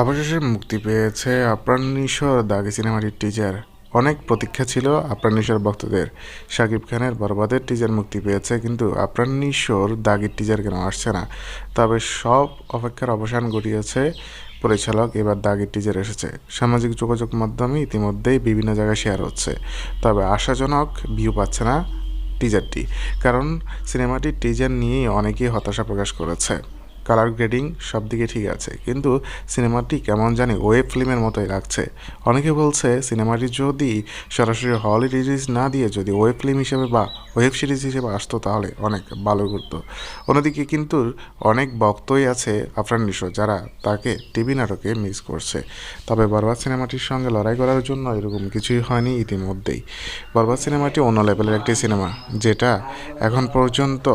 অবশেষে মুক্তি পেয়েছে আপ্রাণ নিশোর দাগি সিনেমাটির টিজার অনেক প্রতীক্ষা ছিল আপ্রাণ ভক্তদের। শাকিব খানের বরবাদের টিজার মুক্তি পেয়েছে, কিন্তু আপ্রাণ নিশোর দাগির টিজার কেন আসছে না? তবে সব অপেক্ষার অবসান ঘটিয়েছে পরিচালক, এবার দাগির টিজার এসেছে। সামাজিক যোগাযোগ মাধ্যমে ইতিমধ্যেই বিভিন্ন জায়গায় শেয়ার হচ্ছে। তবে আশাজনক ভিউ পাচ্ছে না টিজারটি কারণ সিনেমাটির টিজার নিয়েই অনেকেই হতাশা প্রকাশ করেছে। কালার গ্রেডিং সব দিকে ঠিক আছে, কিন্তু সিনেমাটি কেমন জানি ওয়েব ফিল্মের মতোই লাগছে। অনেকে বলছে সিনেমাটি যদি সরাসরি হলে রিলিজ না দিয়ে যদি ওয়েব ফিল্ম হিসেবে বা ওয়েব সিরিজ হিসেবে আসতো তাহলে অনেক ভালো করতো। অন্যদিকে কিন্তু অনেক ভক্তই আছে আফরান নিশো, যারা তাকে টিভি নাটকে মিস করছে। তবে বরবাদ সিনেমাটির সঙ্গে লড়াই করার জন্য এরকম কিছুই হয়নি ইতিমধ্যেই। বরবাদ সিনেমাটি অন্য লেভেলের একটি সিনেমা যেটা এখন পর্যন্ত